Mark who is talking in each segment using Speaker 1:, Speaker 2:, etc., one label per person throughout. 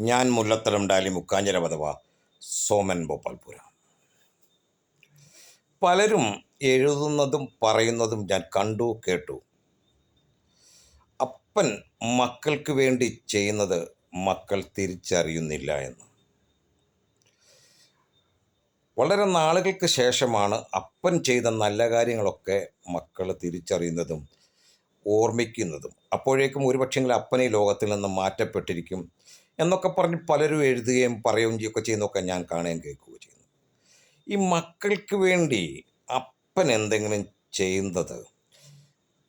Speaker 1: ഞാൻ മുല്ലത്തരം ഡാലി മുക്കാഞ്ചര പദവ സോമൻ ഭോപ്പാൽപുര. പലരും എഴുതുന്നതും പറയുന്നതും ഞാൻ കണ്ടു കേട്ടു. അപ്പൻ മക്കൾക്ക് വേണ്ടി ചെയ്യുന്നത് മക്കൾ തിരിച്ചറിയുന്നില്ല എന്ന്. വളരെ നാളുകൾക്ക് ശേഷമാണ് അപ്പൻ ചെയ്ത നല്ല കാര്യങ്ങളൊക്കെ മക്കൾ തിരിച്ചറിയുന്നതും ഓർമ്മിക്കുന്നതും. അപ്പോഴേക്കും ഒരുപക്ഷെങ്കിൽ അപ്പനെ ലോകത്തിൽ നിന്ന് മാറ്റപ്പെട്ടിരിക്കും. എന്നൊക്കെ പറഞ്ഞ് പലരും എഴുതുകയും പറയുകയും ചെയ്യുകയൊക്കെ ചെയ്യുന്നതൊക്കെ ഞാൻ കാണുകയും കേൾക്കുകയും ചെയ്യുന്നു. ഈ മക്കൾക്ക് വേണ്ടി അപ്പൻ എന്തെങ്കിലും ചെയ്യുന്നത്?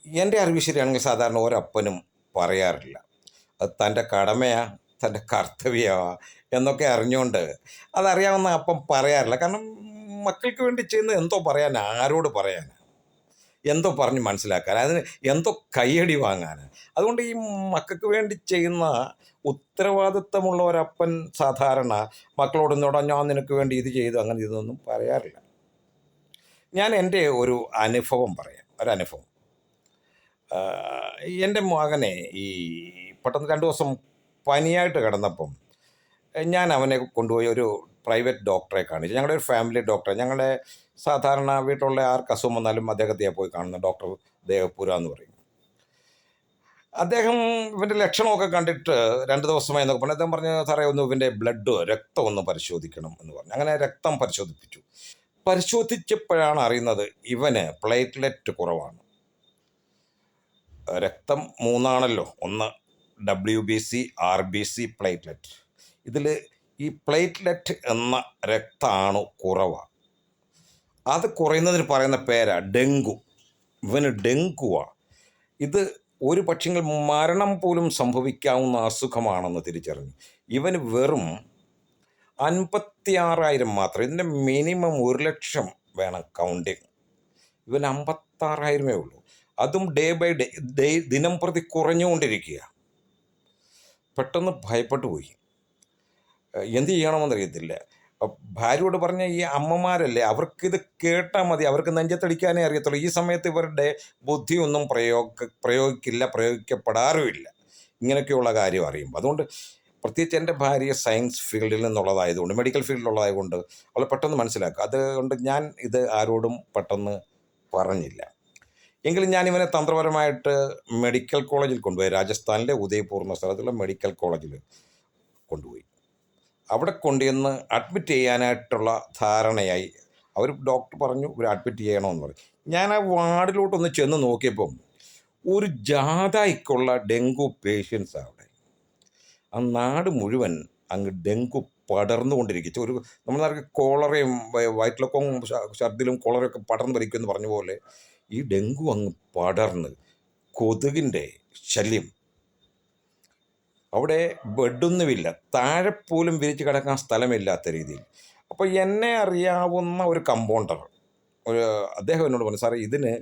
Speaker 1: എന്റെ അറിവ് ശരിയാണെങ്കിൽ സാധാരണ ഒരപ്പനും പറയാറില്ല. അത് തന്റെ കടമയാ തന്റെ കർത്തവ്യമാ എന്നൊക്കെ അറിഞ്ഞുകൊണ്ട് അതറിയാവുന്ന അപ്പം പറയാറില്ല. കാരണം മക്കൾക്ക് വേണ്ടി ചെയ്യുന്നത് എന്തോ പറയാൻ ആരോട് പറയാൻ എന്തോ പറഞ്ഞ് മനസ്സിലാക്കാൻ അതിന് എന്തോ കയ്യടി വാങ്ങാൻ. അതുകൊണ്ട് ഈ മക്കൾക്ക് വേണ്ടി ചെയ്യുന്ന ഉത്തരവാദിത്തമുള്ള ഒരപ്പൻ സാധാരണ മക്കളോട് എന്നോടാ ഞാൻ നിനക്ക് വേണ്ടി ഇത് ചെയ്തു അങ്ങനെ ഇതൊന്നും പറയാറില്ല. ഞാൻ എന്റെ ഒരു അനുഭവം പറയാം ഒരനുഭവം. എന്റെ മകനെ ഈ പെട്ടെന്ന് രണ്ട് ദിവസം പനിയായിട്ട് കിടന്നപ്പം ഞാൻ അവനെ കൊണ്ടുപോയി ഒരു പ്രൈവറ്റ് ഡോക്ടറെ കാണിച്ചു ഞങ്ങളുടെ ഒരു ഫാമിലി ഡോക്ടറെ ഞങ്ങളുടെ സാധാരണ വീട്ടിലുള്ള ആർക്ക് അസുഖം വന്നാലും അദ്ദേഹത്തെ പോയി കാണുന്ന ഡോക്ടർ ദേവപുര എന്ന് പറയും. അദ്ദേഹം ഇവന്റെ ലക്ഷണമൊക്കെ കണ്ടിട്ട് രണ്ട് ദിവസമായി എന്നൊക്കെ പറഞ്ഞു. അദ്ദേഹം പറഞ്ഞു സാറേ ഒന്ന് ഇവന്റെ ബ്ലഡ് രക്തം ഒന്ന് പരിശോധിക്കണം എന്ന് പറഞ്ഞു. അങ്ങനെ രക്തം പരിശോധിപ്പിച്ചു. പരിശോധിച്ചപ്പോഴാണ് അറിയുന്നത് ഇവന് പ്ലേറ്റ്ലെറ്റ് കുറവാണ്. രക്തം മൂന്നാണല്ലോ. ഒന്ന് W B C R B C platelet ഇതിൽ ഈ പ്ലേറ്റ്ലെറ്റ് എന്ന രക്തമാണ് കുറവാണ് അത് കുറയുന്നതിന് പറയുന്ന പേരാ ഡെങ്കു. ഇവന് ഡെങ്കുവാണ് ഇത് ഒരു പക്ഷെങ്കിൽ മരണം പോലും സംഭവിക്കാവുന്ന അസുഖമാണെന്ന് തിരിച്ചറിഞ്ഞു. ഇവന് വെറും അൻപത്തി ആറായിരം മാത്രം. ഇതിന്റെ മിനിമം ഒരു ലക്ഷം വേണം കൗണ്ടിങ്. ഇവൻ അമ്പത്താറായിരമേ ഉള്ളൂ. അതും ഡേ ബൈ ഡേ ദിനം പ്രതി കുറഞ്ഞുകൊണ്ടിരിക്കുക പെട്ടെന്ന് ഭയപ്പെട്ടു പോയി എന്ത് ചെയ്യണമെന്നറിയത്തില്ല. ഭാര്യയോട് പറഞ്ഞ ഈ അമ്മമാരല്ലേ അവർക്കിത് കേട്ടാൽ മതി. അവർക്ക് നെഞ്ചത്തടിക്കാനേ അറിയത്തുള്ളൂ. ഈ സമയത്ത് ഇവരുടെ ബുദ്ധിയൊന്നും പ്രയോഗ പ്രയോഗിക്കില്ല പ്രയോഗിക്കപ്പെടാറുമില്ല. ഇങ്ങനെയൊക്കെയുള്ള കാര്യം അറിയുമ്പോൾ അതുകൊണ്ട് പ്രത്യേകിച്ച് എന്റെ ഭാര്യ സയൻസ് ഫീൽഡിൽ നിന്നുള്ളതായതുകൊണ്ട് മെഡിക്കൽ ഫീൽഡിലുള്ളതായതുകൊണ്ട് അവൾ പെട്ടെന്ന് മനസ്സിലാക്കുക അതുകൊണ്ട് ഞാൻ ഇത് ആരോടും പെട്ടെന്ന് പറഞ്ഞില്ല. എങ്കിലും ഞാൻ ഇവനെ തന്ത്രപരമായിട്ട് മെഡിക്കൽ കോളേജിൽ കൊണ്ടുപോയി രാജസ്ഥാനിലെ ഉദയ്പൂർ എന്ന സ്ഥലത്തുള്ള മെഡിക്കൽ കോളേജിൽ കൊണ്ടുപോയി. അവിടെ കൊണ്ടുചെന്ന് അഡ്മിറ്റ് ചെയ്യാനായിട്ടുള്ള ധാരണയായി. അവർ ഡോക്ടർ പറഞ്ഞു ഇവർ അഡ്മിറ്റ് ചെയ്യണമെന്ന് പറഞ്ഞു. ഞാൻ ആ വാർഡിലോട്ടൊന്ന് ചെന്ന് നോക്കിയപ്പം ഒരു ജാഥയ്ക്കുള്ള ഡെങ്കു പേഷ്യൻസ് അവിടെ. ആ നാട് മുഴുവൻ അങ്ങ് ഡെങ്കു പടർന്നുകൊണ്ടിരിക്കും ഒരു നമ്മൾ നാട്ടിൽ കോളറയും വയറ്റിലൊക്കെ ഛർദിലും കോളറയൊക്കെ പടർന്നു വരിക്കുമെന്ന് പറഞ്ഞ പോലെ ഈ ഡെങ്കു അങ്ങ് പടർന്ന് കൊതുകിന്റെ ശല്യം അവിടെ ബെഡൊന്നുമില്ല. താഴെ പോലും വിരിച്ച് കിടക്കാൻ സ്ഥലമില്ലാത്ത രീതിയിൽ. അപ്പോൾ എന്നെ അറിയാവുന്ന ഒരു കമ്പൗണ്ടർ ഒരു അദ്ദേഹം എന്നോട് പറഞ്ഞു സാറേ ഇതിന്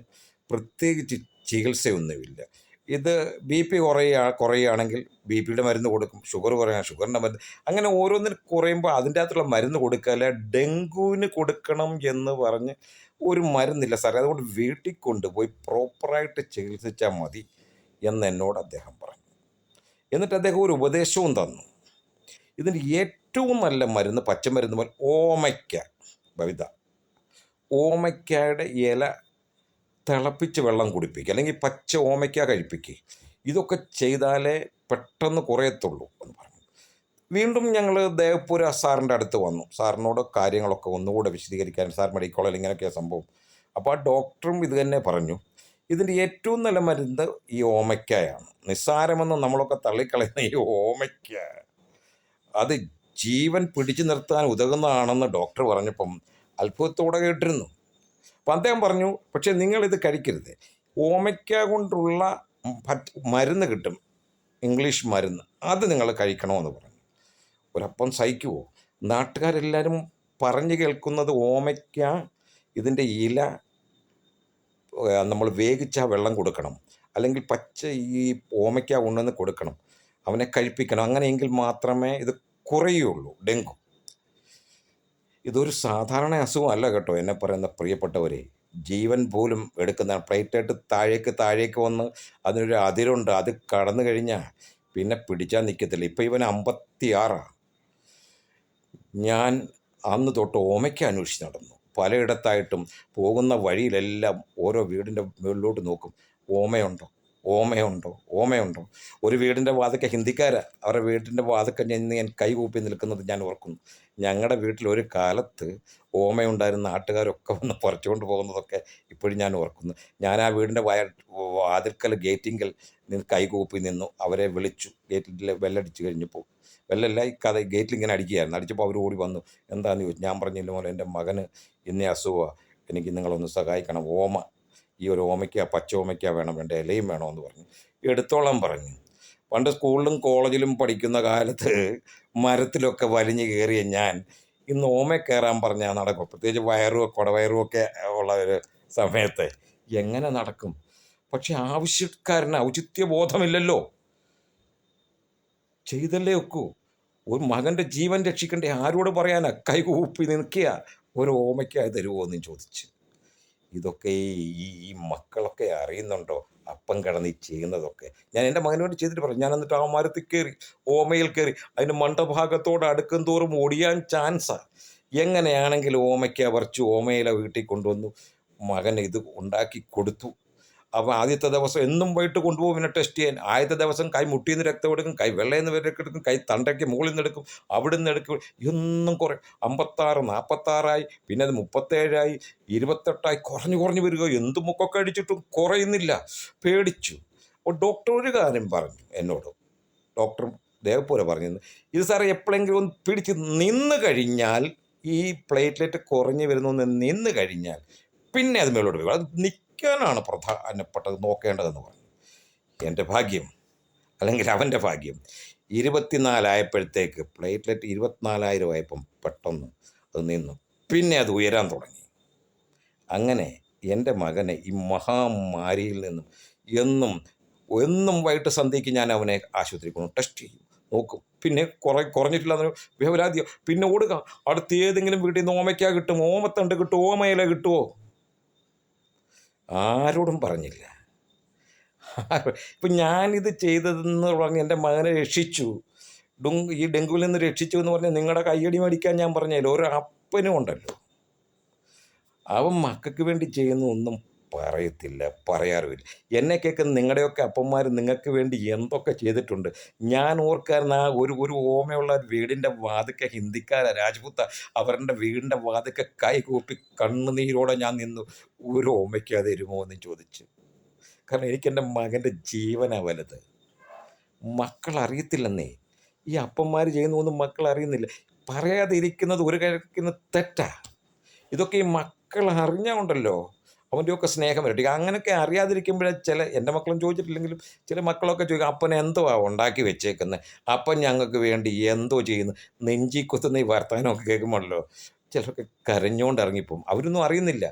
Speaker 1: പ്രത്യേകിച്ച് ചികിത്സയൊന്നുമില്ല. ഇത് ബി പി കുറയുക കുറയുകയാണെങ്കിൽ ബി പിയുടെ മരുന്ന് കൊടുക്കും ഷുഗർ കുറയാൻ ഷുഗറിന്റെ മരുന്ന് അങ്ങനെ ഓരോന്നിന് കുറയുമ്പോൾ അതിന്റെ അകത്തുള്ള മരുന്ന് കൊടുക്കുക ഡെങ്കുവിന് കൊടുക്കണം എന്ന് പറഞ്ഞ് ഒരു മരുന്നില്ല. സാറേ അതുകൊണ്ട് വീട്ടിൽ കൊണ്ടുപോയി പ്രോപ്പറായിട്ട് ചികിത്സിച്ചാൽ മതി എന്നെന്നോട് അദ്ദേഹം പറഞ്ഞു. എന്നിട്ട് അദ്ദേഹം ഒരു ഉപദേശവും തന്നു. ഇതിന് ഏറ്റവും നല്ല മരുന്ന് പച്ചമരുന്ന് പോലെ ഓമയ്ക്ക ഭവിത. ഓമയ്ക്കയുടെ ഇല തിളപ്പിച്ച് വെള്ളം കുടിപ്പിക്കുക അല്ലെങ്കിൽ പച്ച ഓമയ്ക്ക കഴിപ്പിക്കുക. ഇതൊക്കെ ചെയ്താലേ പെട്ടെന്ന് കുറയത്തുള്ളൂ എന്ന് പറഞ്ഞു. വീണ്ടും ഞങ്ങൾ ദേവപുര സാറിന്റെ അടുത്ത് വന്നു. സാറിനോട് കാര്യങ്ങളൊക്കെ ഒന്നുകൂടെ വിശദീകരിക്കാൻ സാർ മെഡിക്കൽ കോളേജിൽ ഇങ്ങനെയൊക്കെയാണ് സംഭവം. അപ്പോൾ ആ ഡോക്ടറും ഇത് തന്നെ പറഞ്ഞു. ഇതിന്റെ ഏറ്റവും നല്ല മരുന്ന് ഈ ഓമയ്ക്കായാണ്. നിസ്സാരമെന്ന് നമ്മളൊക്കെ തള്ളിക്കളയുന്ന ഈ ഓമയ്ക്ക. അത് ജീവൻ പിടിച്ചു നിർത്താൻ ഉതകുന്നതാണെന്ന് ഡോക്ടർ പറഞ്ഞപ്പം അത്ഭുതത്തോടെ കേട്ടിരുന്നു. അപ്പം അദ്ദേഹം പറഞ്ഞു പക്ഷേ നിങ്ങളിത് കഴിക്കരുത്. ഓമയ്ക്ക കൊണ്ടുള്ള മരുന്ന് കിട്ടും. ഇംഗ്ലീഷ് മരുന്ന്. അത് നിങ്ങൾ കഴിക്കണമെന്ന് പറഞ്ഞു. ഒരപ്പം സഹിക്കുമോ നാട്ടുകാരെല്ലാവരും പറഞ്ഞു കേൾക്കുന്നത് ഓമയ്ക്ക ഇതിന്റെ ഇല നമ്മൾ വേവിച്ച വെള്ളം കൊടുക്കണം. അല്ലെങ്കിൽ പച്ച ഈ ഓമയ്ക്ക ഉണ്ടെന്ന് കൊടുക്കണം. അവനെ കഴിപ്പിക്കണം. അങ്ങനെയെങ്കിൽ മാത്രമേ ഇത് കുറയുള്ളൂ ഡെങ്കു. ഇതൊരു സാധാരണ അസുഖമല്ല കേട്ടോ എന്നെ പറയുന്ന പ്രിയപ്പെട്ടവരെ. ജീവൻ പോലും എടുക്കുന്ന പ്ലേറ്റായിട്ട് താഴേക്ക് താഴേക്ക് വന്ന് അതിനൊരു അതിരുണ്ട്. അത് കടന്നു കഴിഞ്ഞാൽ പിന്നെ പിടിച്ചാൽ നിൽക്കത്തില്ല. ഇപ്പം ഇവൻ അമ്പത്തിയാറാണ് ഞാൻ അന്ന് തൊട്ട് ഓമയ്ക്ക് അന്വേഷിച്ച് നടന്നു. പലയിടത്തായിട്ടും പോകുന്ന വഴിയിലെല്ലാം ഓരോ വീടിന്റെ മുകളിലോട്ട് നോക്കും. ഓമയുണ്ടോ? ഓമയുണ്ടോ? ഓമയുണ്ടോ? ഒരു വീടിന്റെ വാതക്ക ഹിന്ദിക്കാരാ. അവരുടെ വീടിന്റെ വാതക്ക നിന്ന് ഞാൻ കൈകൂപ്പി നിൽക്കുന്നത് ഞാൻ ഓർക്കുന്നു. ഞങ്ങളുടെ വീട്ടിൽ ഒരു കാലത്ത് ഓമയുണ്ടായിരുന്ന നാട്ടുകാരൊക്കെ വന്ന് പറിച്ചുകൊണ്ട് പോകുന്നതൊക്കെ ഇപ്പോഴും ഞാൻ ഓർക്കുന്നു. ഞാൻ ആ വീടിന്റെ വയ വാതിൽക്കൽ ഗേറ്റിങ്കൽ കൈകൂപ്പി നിന്നു. അവരെ വിളിച്ചു. ഗേറ്റിൽ ബെല്ലടിച്ച് കഴിഞ്ഞപ്പോൾ ബെല്ലല്ല ഈ കഥ ഗേറ്റിൽ ഇങ്ങനെ അടിക്കുകയായിരുന്നു. അടിച്ചപ്പോൾ അവർ ഓടി വന്നു. എന്താണെന്ന് ചോദിച്ചു? ഞാൻ പറഞ്ഞില്ല പോലെ എന്റെ മകന് ഇന്നേ അസുഖമാണ് എനിക്ക് നിങ്ങളൊന്ന് സഹായിക്കണം. ഓമ ഈ ഒരു ഓമയ്ക്ക പച്ച ഓമയ്ക്ക വേണം വേണ്ട ഇലയും വേണമെന്ന് പറഞ്ഞു. എടുത്തോളം പറഞ്ഞു. പണ്ട് സ്കൂളിലും കോളേജിലും പഠിക്കുന്ന കാലത്ത് മരത്തിലൊക്കെ വലിഞ്ഞു കയറിയ ഞാൻ ഇന്ന് ഓമ കയറാൻ പറഞ്ഞാൽ നടക്കും. പ്രത്യേകിച്ച് വയറും കുടവയറും ഒക്കെ ഉള്ള ഒരു സമയത്ത് എങ്ങനെ നടക്കും? പക്ഷെ ആവശ്യക്കാരന് ഔചിത്യബോധമില്ലല്ലോ. ചെയ്തല്ലേ ഒക്കൂ. ഒരു മകന്റെ ജീവൻ രക്ഷിക്കേണ്ട ആരോട് പറയാനാ? കൈകൂപ്പി നിൽക്കുക ഒരു ഓമയ്ക്കായി തരുമോ എന്നും ചോദിച്ചു. ഇതൊക്കെ ഈ മക്കളൊക്കെ അറിയുന്നുണ്ടോ? അപ്പം കിടന്ന് ചെയ്യുന്നതൊക്കെ. ഞാൻ എന്റെ മകനോട് ചെയ്തിട്ട് പറഞ്ഞു ഞാൻ എന്നിട്ട് ആ മരത്തിൽ കയറി ഓമയിൽ കയറി അതിന് മണ്ടഭാഗത്തോട് അടുക്കും തോറും ഓടിയാൻ ചാൻസാണ് എങ്ങനെയാണെങ്കിലും ഓമയ്ക്ക് പറിച്ചു ഓമയിലെ വീട്ടിൽ കൊണ്ടുവന്നു. മകൻ ഇത് ഉണ്ടാക്കി കൊടുത്തു. അപ്പോൾ ആദ്യത്തെ ദിവസം എന്നും വൈകിട്ട് കൊണ്ടുപോകും പിന്നെ ടെസ്റ്റ് ചെയ്യാൻ. ആദ്യത്തെ ദിവസം കൈ മുട്ടിയിൽ നിന്ന് രക്തം എടുക്കും കൈ വെള്ളയിൽ നിന്ന് രക്തം എടുക്കും കൈ തണ്ടയ്ക്ക് മുകളിൽ നിന്ന് എടുക്കും അവിടെ നിന്ന് എടുക്കും. ഇതൊന്നും കുറേ അമ്പത്താറ് നാൽപ്പത്താറായി പിന്നെ അത് മുപ്പത്തേഴായി ഇരുപത്തെട്ടായി കുറഞ്ഞു കുറഞ്ഞു വരിക. എന്ത് മുക്കൊക്കെ അടിച്ചിട്ടും കുറയുന്നില്ല. പേടിച്ചു. അപ്പോൾ ഡോക്ടർ ഒരു കാര്യം പറഞ്ഞു എന്നോട്. ഡോക്ടർ ദേവപ്പൂര പറഞ്ഞു ഇത് സാറേ എപ്പോഴെങ്കിലും ഒന്ന് പിടിച്ച് നിന്ന് കഴിഞ്ഞാൽ ഈ പ്ലേറ്റ്ലെറ്റ് കുറഞ്ഞു വരുന്നു നിന്ന് കഴിഞ്ഞാൽ പിന്നെ അത് മേലോട്ട് വരും. അത് നിൽക്കാനാണ് പ്രധാനപ്പെട്ടത് നോക്കേണ്ടതെന്ന് പറഞ്ഞു. എന്റെ ഭാഗ്യം അല്ലെങ്കിൽ അവന്റെ ഭാഗ്യം ഇരുപത്തിനാലായപ്പോഴത്തേക്ക് പ്ലേറ്റ്ലെറ്റ് ഇരുപത്തിനാലായിരം ആയപ്പം പെട്ടെന്ന് അത് നിന്നു. പിന്നെ അത് ഉയരാൻ തുടങ്ങി. അങ്ങനെ എന്റെ മകനെ ഈ മഹാമാരിയിൽ നിന്നും എന്നും എന്നും വൈകിട്ട് സന്ധ്യയ്ക്ക് ഞാൻ അവനെ ആശുപത്രി കൊണ്ട് ടെസ്റ്റ് ചെയ്യും. നോക്കും. പിന്നെ കുറേ കുറഞ്ഞിട്ടില്ല എന്ന് വ്യവരാതിയോ പിന്നെ ഓടുക. അടുത്ത് ഏതെങ്കിലും വീട്ടിൽ നിന്ന് ഓമയ്ക്ക കിട്ടും ഓമത്തണ്ട് കിട്ടും ഓമയില കിട്ടുമോ? ആരോടും പറഞ്ഞില്ല. ഇപ്പം ഞാനിത് ചെയ്തതെന്ന് പറഞ്ഞ് എന്റെ മകനെ രക്ഷിച്ചു. ഡുങ് ഈ ഡെങ്കുവിൽ നിന്ന് രക്ഷിച്ചു എന്ന് പറഞ്ഞാൽ നിങ്ങളുടെ കയ്യടി മേടിക്കാൻ ഞാൻ പറഞ്ഞല്ലോ. ഒരു അപ്പനും ഉണ്ടല്ലോ. അവൻ മക്കൾക്ക് വേണ്ടി ചെയ്യുന്ന ഒന്നും പറയത്തില്ല പറയാറുമില്ല. എന്നെ കേൾക്കുന്ന നിങ്ങളുടെയൊക്കെ അപ്പന്മാർ നിങ്ങൾക്ക് വേണ്ടി എന്തൊക്കെ ചെയ്തിട്ടുണ്ട്. ഞാൻ ഓർക്കാരൻ ആ ഒരു ഒരു ഓമയുള്ള വീടിന്റെ വാതിക്ക ഹിന്ദിക്കാര രാജ്പുത്ത. അവരുടെ വീടിന്റെ വാതിക്ക കൈ കൂപ്പി കണ്ണുനീരോടെ ഞാൻ നിന്നു. ഒരു ഓമയ്ക്ക് അത് തരുമോ എന്ന് ചോദിച്ചു. കാരണം എനിക്കെന്റെ മകന്റെ ജീവനാണ് വലുത്. മക്കൾ അറിയത്തില്ലെന്നേ ഈ അപ്പന്മാർ ചെയ്യുന്നൊന്നും മക്കൾ അറിയുന്നില്ല പറയാതെ ഇരിക്കുന്നത് ഒരു കഴിക്കുന്ന തെറ്റാ. ഇതൊക്കെ ഈ മക്കൾ അറിഞ്ഞുണ്ടല്ലോ അവന്റെയൊക്കെ സ്നേഹം വരട്ടെ അങ്ങനെയൊക്കെ അറിയാതിരിക്കുമ്പോഴേ ചില എന്റെ മക്കളും ചോദിച്ചിട്ടില്ലെങ്കിലും ചില മക്കളൊക്കെ ചോദിക്കും അപ്പനെ എന്തോ ഉണ്ടാക്കി വെച്ചേക്കുന്നത് അപ്പൻ ഞങ്ങൾക്ക് വേണ്ടി എന്തോ ചെയ്യുന്നു? നെഞ്ചി കുത്തുന്ന ഈ വർത്തമാനമൊക്കെ കേൾക്കുമ്പോഴല്ലോ? ചിലരൊക്കെ കരഞ്ഞുകൊണ്ട് ഇറങ്ങിപ്പോവും അവരൊന്നും അറിയുന്നില്ല.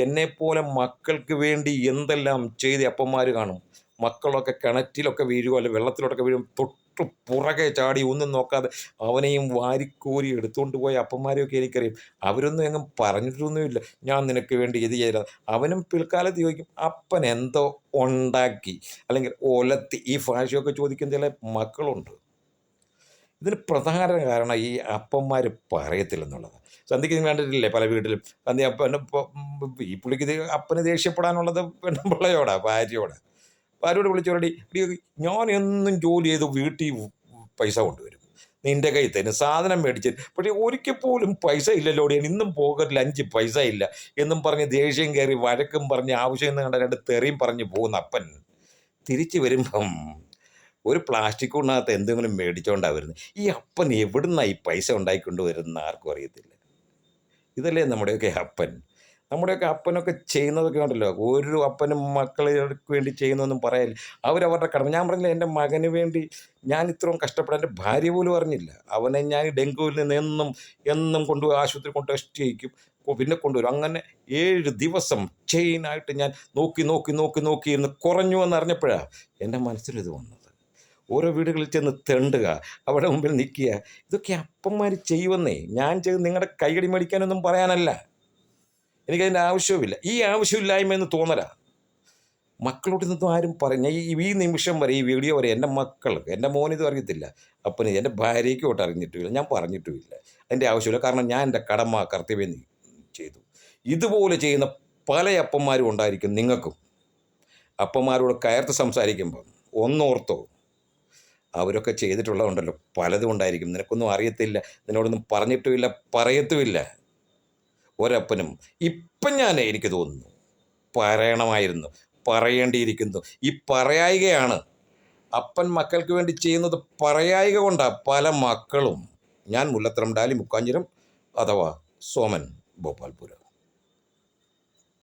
Speaker 1: എന്നെപ്പോലെ മക്കൾക്ക് വേണ്ടി എന്തെല്ലാം ചെയ്ത് അപ്പന്മാർ കാണും. മക്കളൊക്കെ കിണറ്റിലൊക്കെ വീഴുക അല്ലെങ്കിൽ വെള്ളത്തിലോട്ടൊക്കെ വീഴും തൊട്ട് പുറകെ ചാടി ഒന്നും നോക്കാതെ അവനെയും വാരിക്കോരി എടുത്തുകൊണ്ട് പോയ അപ്പന്മാരെയൊക്കെ എനിക്കറിയാം. അവരൊന്നും എങ്ങും പറഞ്ഞിട്ടൊന്നുമില്ല. ഞാൻ നിനക്ക് വേണ്ടി ഇത് ചെയ്ത അവനും പിൽക്കാലത്ത് ചോദിക്കും അപ്പൻ എന്തോ ഉണ്ടാക്കി? അല്ലെങ്കിൽ ഒലത്തി ഈ ഭാഷയൊക്കെ ചോദിക്കുന്ന ചില മക്കളുണ്ട്. ഇതിന് പ്രധാന കാരണം ഈ അപ്പന്മാർ പറയത്തില്ലെന്നുള്ളത്. സന്ധിക്ക് നിങ്ങൾ കണ്ടിട്ടില്ലേ പല വീട്ടിലും? സന്ധ്യ അപ്പൻ ഈ പുള്ളിക്ക് അപ്പന് ദേഷ്യപ്പെടാനുള്ളത് പെണ്ണുപിള്ളയോടാ ഭാര്യയോടാ. ഭാര്യയോട് പറയടി? ഞാൻ എന്നും ജോലി ചെയ്ത് വീട്ടിൽ പൈസ കൊണ്ടുവരും. നിന്റെ കയ്യിൽ തന്നെ സാധനം മേടിച്ച് പക്ഷേ ഒരിക്കൽ പോലും പൈസ ഇല്ലല്ലോ ഞാൻ ഇന്നും പോകട്ടില്ല അഞ്ച് പൈസ ഇല്ല എന്നും പറഞ്ഞ് ദേഷ്യം കയറി വഴക്കും പറഞ്ഞ് ആവശ്യം എന്ന് കണ്ട രണ്ട് തെറിയും പറഞ്ഞ് പോകുന്ന അപ്പൻ. തിരിച്ചു വരുമ്പം ഒരു പ്ലാസ്റ്റിക് കൊണ്ടകത്ത് എന്തെങ്കിലും മേടിച്ചോണ്ടാ വരുന്നത് ഈ അപ്പൻ എവിടുന്നാണ് ഈ പൈസ ഉണ്ടായിക്കൊണ്ട് വരുന്ന ആർക്കും അറിയത്തില്ല. ഇതല്ലേ നമ്മുടെയൊക്കെ അപ്പൻ. നമ്മുടെയൊക്കെ അപ്പനൊക്കെ ചെയ്യുന്നതൊക്കെ ഉണ്ടല്ലോ ഒരു അപ്പനും മക്കൾക്ക് വേണ്ടി ചെയ്യുന്നൊന്നും പറയാനില്ല അവരവരുടെ കടമ. ഞാൻ പറഞ്ഞില്ല എന്റെ മകന് വേണ്ടി ഞാൻ ഇത്രയും കഷ്ടപ്പെടാൻ എന്റെ ഭാര്യ പോലും അറിഞ്ഞില്ല. അവനെ ഞാൻ ഡെങ്കുവിൽ നിന്ന് എന്നും എന്നും കൊണ്ടുപോയി ആശുപത്രി കൊണ്ട് ടെസ്റ്റ് ചെയ്യിക്കും. പിന്നെ കൊണ്ടുവരും. അങ്ങനെ ഏഴ് ദിവസം ചെയിനായിട്ട് ഞാൻ നോക്കി നോക്കി നോക്കി നോക്കി ഇരുന്ന് കുറഞ്ഞു എന്ന് അറിഞ്ഞപ്പോഴാണ് എന്റെ മനസ്സിലിത് വന്നത്. ഓരോ വീടുകളിൽ ചെന്ന് തെണ്ടുക അവിടെ മുമ്പിൽ നിൽക്കുക. ഇതൊക്കെ അപ്പന്മാർ ചെയ്യുമെന്നേ. ഞാൻ ചെയ്ത് നിങ്ങളുടെ കൈയടി മേടിക്കാനൊന്നും പറയാനല്ല. എനിക്കതിന്റെ ആവശ്യവുമില്ല. ഈ ആവശ്യമില്ലായ്മ എന്ന് തോന്നലാണ് മക്കളോട് ഇതൊന്നും ആരും പറഞ്ഞ ഈ ഈ നിമിഷം വരെ ഈ വീഡിയോ വരെ എന്റെ മക്കൾ എന്റെ മോനിത് അറിയത്തില്ല. അപ്പന് എന്റെ ഭാര്യയ്ക്ക് ഒട്ട് അറിഞ്ഞിട്ടുമില്ല. ഞാൻ പറഞ്ഞിട്ടുമില്ല. അതിന്റെ ആവശ്യമില്ല. കാരണം ഞാൻ എന്റെ കടമ കർത്തവ്യം ചെയ്തു. ഇതുപോലെ ചെയ്യുന്ന പല അപ്പന്മാരും ഉണ്ടായിരിക്കും നിങ്ങൾക്കും. അപ്പന്മാരോട് കയർത്ത് സംസാരിക്കുമ്പോൾ ഒന്നോർത്തോ അവരൊക്കെ ചെയ്തിട്ടുള്ളതുണ്ടല്ലോ. പലതും ഉണ്ടായിരിക്കും. നിനക്കൊന്നും അറിയത്തില്ല. നിന്നോടൊന്നും പറഞ്ഞിട്ടുമില്ല പറയത്തുമില്ല. ഒരപ്പനും. ഇപ്പം ഞാൻ എനിക്ക് തോന്നുന്നു. പറയണമായിരുന്നു. പറയേണ്ടിയിരിക്കുന്നു. ഈ പറയായികയാണ്. അപ്പൻ മക്കൾക്ക് വേണ്ടി ചെയ്യുന്നത് പറയായിക കൊണ്ടാണ് പല മക്കളും. ഞാൻ മുല്ലത്തരം ഡാലി മുക്കാഞ്ചിരം അഥവാ സോമൻ ഭോപ്പാൽപുരം